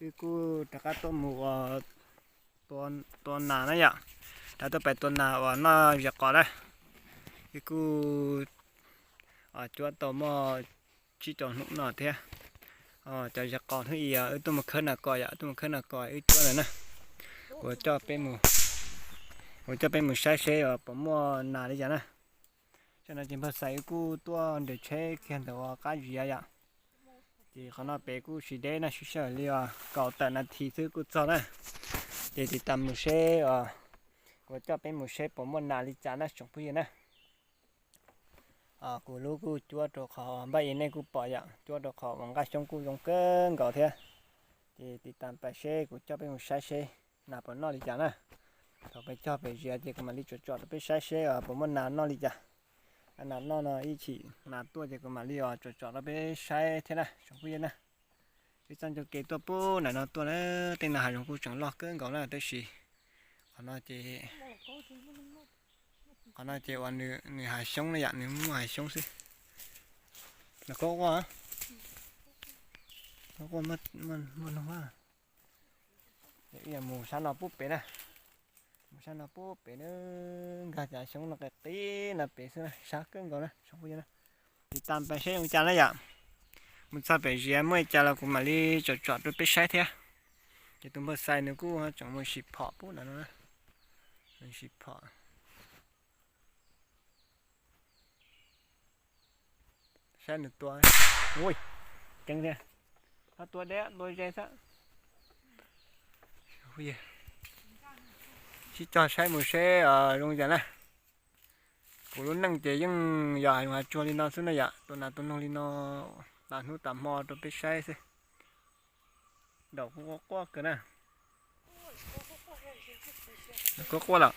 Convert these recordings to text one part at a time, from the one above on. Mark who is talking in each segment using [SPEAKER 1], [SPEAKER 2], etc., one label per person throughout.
[SPEAKER 1] คืกูตะกัต้มหมูอตัวตัวนานะยะาถ้าตัวไปตัวนาว่ะน่าอยากก่อนเลยคืกูจวดต่อมอชี้จอนุกหน่อเท่อ๋อจะอยากก่อนให้อีอ่ะเออตัวมัขึ้นอะก่อยอ่ะตัวมัขึ้นอะก่อยเออจวดเลยนะหัวเจ้าเป็นหมูกูจาเป็นหมูใช้เชียอผมว่านานได้ยังนะฉะนั้นจึงภาษากูตัวเด็กใช้เขียนแต่ว่าการอยู่ยาก thì khó nó bé cũ chỉ đấy là chỉ sợ li à cậu tận là thì thứ cũ cho nè để thì tầm một xe à có cho bé một xe bỏ một nà li chả nó sống bây giờ nè à cú lú cú chúa đồ khó à, bây giờ này cú bỏ dạng chúa đồ khó bằng cái sống cú dùng cơn cậu thế à. thì thì tầm bảy xe cú cho bé một xe xe bỏ vào nó li chả nè thằng bé cho bé giờ thì cái mà li cho cho bé xe xe à bỏ một nà nó li chả nó nó nó ít, chỉ là tua chỉ có mà li ở à, chỗ chỗ nó bé sai thế nè chúng bây giờ nè cái chân cho tua bố là nó tua nó tên là chúng cũng chẳng lo cứ gọi là tới gì còn nó chỉ còn nó chỉ ăn nửa nửa hải sống này dạng nửa mua hải sống xí là có quá nó có mất mất mất nó quá để giờ mù sáng nó bút bé nè sao nó bố bé nó gạt giải sống là cái tí là bé xưa sát cứng gọi nó xong bây giờ nó thì tam bé sẽ ông cha nó dạ mình sao bé gì mới cha là cũng mà đi à? chọn chọn đôi bé sai thế thì tôi mới sai nữa cũng ha chọn mới ship họ bố là nó mình ship họ sai nữa tôi ui căng thế à tua đấy tôi ra sao ui yeah. chỉ cho xe một xe ở luôn vậy nè của luôn năng chế nhưng giờ mà chua đi nó xuống này vậy tôi là tôi nông đi nó là nó tạm mò tôi biết xe xe đầu cũng có quá cái nè có quá là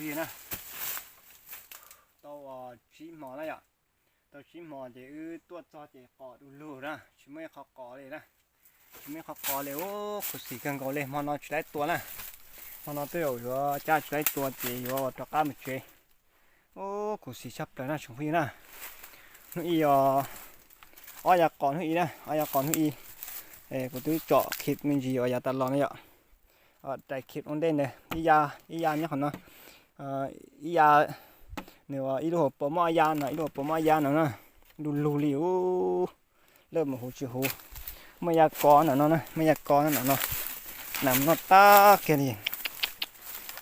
[SPEAKER 1] พี่นะ ตัวชิมอะไรอ่ะ ตัวชิมหมอเดี๋ยวตัวเจอเจกอดูรูนะ ชิไม่เขากอเลยนะ ชิไม่เขากอเลยโอ้ขุดสีกันกอเลยมันนอนชุดได้ตัวนะมันนอนตัวอยู่จ้าชุดได้ตัวเจียวตัวก้ามเฉยโอ้ขุดสีชับเลยนะชมพี่นะนุ่ยอ่ะอ๋อยากก่อนทุ่ยนะอ๋อยากก่อนทุ่ยเอ๋กูต้อเจาะคิดมินจีอ๋อยาตลอดเนี่ยอ๋อแต่คิดอันเด่นเลยอียาอียาเนี่ยคนเนาะอียาเนี่ยว่าอีหลบปมายานะอีหลบปมายานะนะดูลูลิวเริ่มหูชิหูไม่อยากกอนนะนะไม่อยากกอนนะนะน้ำนอตาแกนี่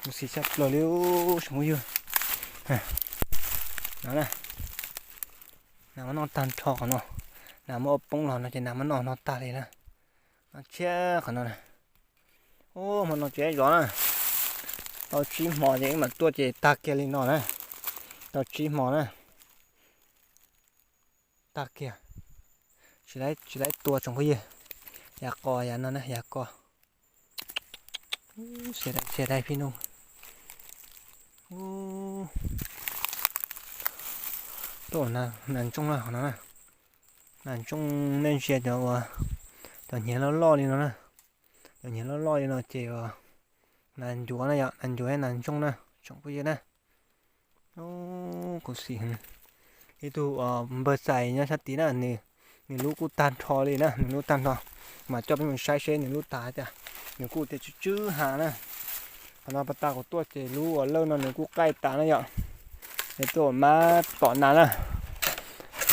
[SPEAKER 1] ดูสิชัดเลยวชมวิวนะนะน้ำนอตันชอกนะน้ำอบปงหลอนนะจะน้ำนอนอตาเลยนะเชื่อขนาดนะโอ้มันนอเจ๊ยร้อนะ nó chỉ mò những mà tua chỉ ta kia lên nó nè nó chỉ mò nè ta kia chỉ lấy chỉ lấy tua trong cái gì nhà cò nhà nó nè nhà cò sẽ đây sẽ đây phi nung tổ nè nàn chung là nó nè nàn chung nên xe cho và ờ, nhớ nó lo đi nó này nhớ nó lo đi nó chỉ vào ờ. นั่นจู่นะยานั่นจู่ให้นั่นชงนะชงพูดยังนะโอ้กูเสียงไอ้ตัวเ่อเบอร์ใส่เนี่ยชัดตีนะนี่นี่ลูกกูตันทอเลยนะนี่ลูกตันทอมาจับเป็นช้ยเชนนี่ลูกตาจ้ะนี่กูจะชื่อชื่อหานะพนันประตาของตัวเจรู้ว่าเล่านอนนี่กูใกล้ตาเนี่ยาไอตัวมาต่อนานนะ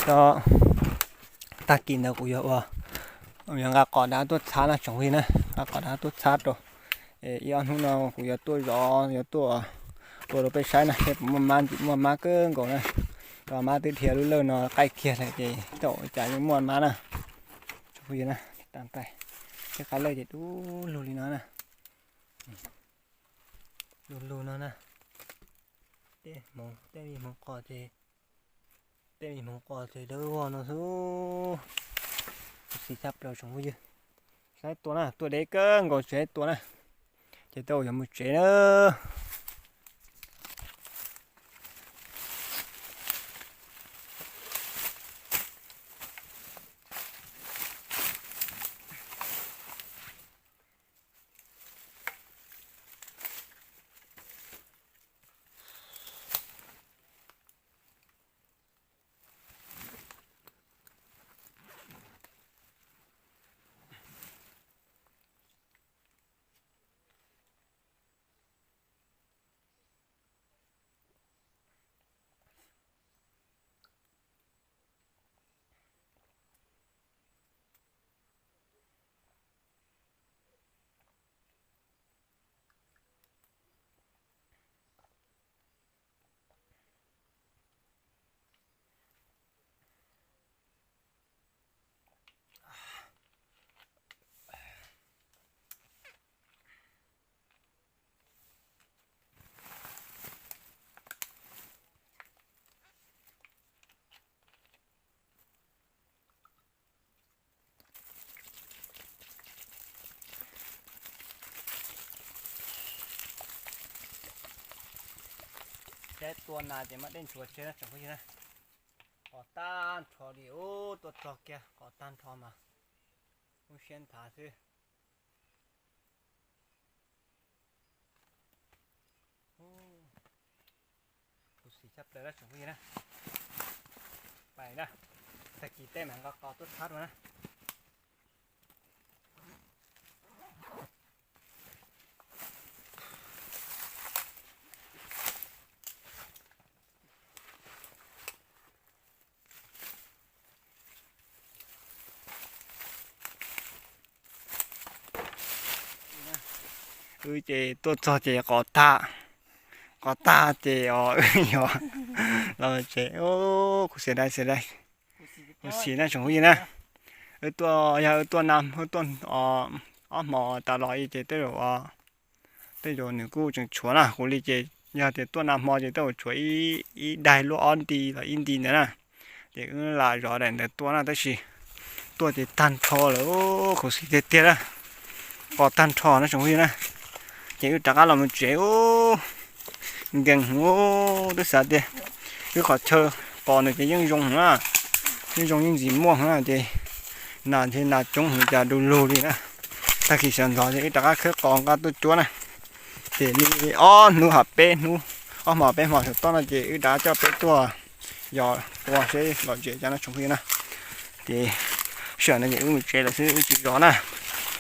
[SPEAKER 1] ก็ตากินนะกูเยอะว่ะย่างกะกอดนะตัวช้านะช่วงนี้นะกะกอดนะตัวช้าตัวเอีอันหูเราหูยาตัวยอนยาตัว ตัวเราไปใช้นะเห็บมันมันมันมาเกินก่อนนะต่อมาติดเทียรุ่นเล่นเนาะใกล้เคียงเลยจีโตจ่ายมวนมานะช่วยนะตามไปจคเขาเลยจีดูลูลีน้อนะลูลูน้อนะเต้มองเต้มีมองกอดเจเต้มีมองกอดเจเด้อวอนนะสู้สีทับเราชมพูเยอะใช้ตัวนะตัวเด็กเกินก็ใช้ตัวนะ这都有什么绝呢？เตัวนาจะมาเล่นชัวเชนะจังพกี้นะขอต้านทอดีโอตัวตอกแกขอต้านทอมาเ我先打去。โอ้ดูสีชับเลยนลจังพกี้นะ ไปนะตะกี้เต้มหันก็กอตุ้ดทัดมานะ cứ chế tôi cho chế có ta có ta chị ở nhỏ là chị ô cũng sẽ đây sẽ đây cũng sẽ đây chúng tôi nè ở nhà ở tôi nam ở tôi ở ờ, ở mò ta lại chế tới rồi ờ, tới rồi nữa cũng chúng chúa là cũng đi chị nhà thì tôi nam mò chế tới chúa ý ý đại lô on đi là in đi nữa nè thì là rõ ràng là tôi là tới gì tôi thì tan thò rồi ô cũng sẽ tiệt tiệt á có tan thò nó chúng huy nè chịu trả là một triệu gần ngô tôi sợ đi cứ khỏi thơ bỏ được cái dân dùng nữa dân dùng những gì mua nữa thì là thì là chúng người ta đu lù đi nữa ta khi sản rõ thì trả khứ còn cả tôi chúa này thì đi ô nu hợp bê nu ô mỏ bê mỏ thực to là chị đã cho bê tua giờ qua sẽ loại chuyện cho nó chung khi nè thì sợ là những người chơi là sẽ chỉ rõ nè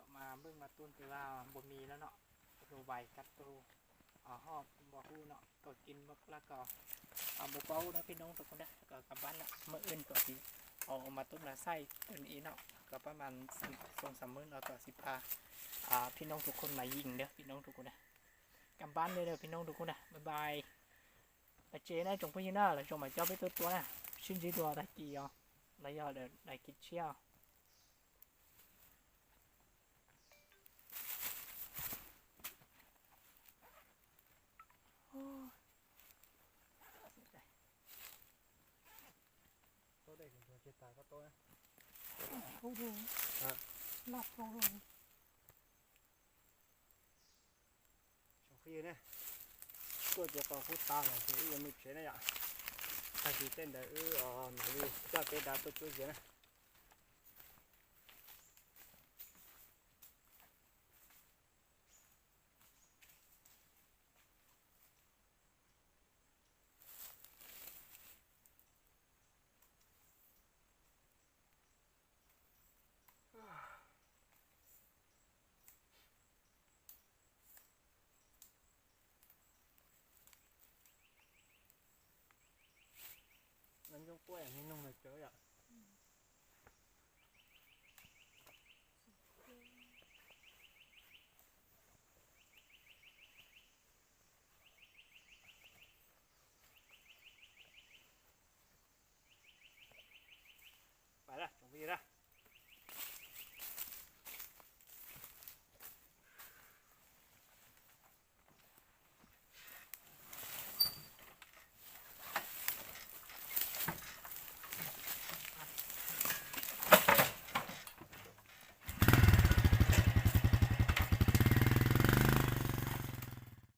[SPEAKER 2] ็มาเบิ่งมาตุ้นไปว่าบ่มีแล้วเนาะโระตใบกัดปตูอ๋อหอบบ่ฮู้เนาะก็กินมักแล้วก็เอาบ่เป้านะพี่น้องทุกคนนะก็กลับบ้านละเมื่ออื่นก็สิเอามาตุ้มลใส่อืนอีเนาะก็ประมาณสองสามมื้อเนาะก็สิพาอ่าพี่น้องทุกคนมายิงเด้อพี่น้องทุกคนนะกลับบ้านเลยเด้อพี่น้องทุกคนนะบ๊ายบายมาเจนะจงพี่น้าเลยจงมาเจ้าไปตัวตัวนะชิ้นจีตัวตะกี้อ๋อแล้วยอดเด้อยวไกินเชี่ยวติดตาก็โตนะโอ้โหหลับโอ้โหโอเคนะก็จะต้องพูดตามนยคือยังไม่เสียนะอย่าถ้าที่เต้นได้เออหน่อยดึจะเป็นดาวตัวช่วยเนะต้นกล้วยให้น้องมยเจออ่ะไปละตรงนี้ละ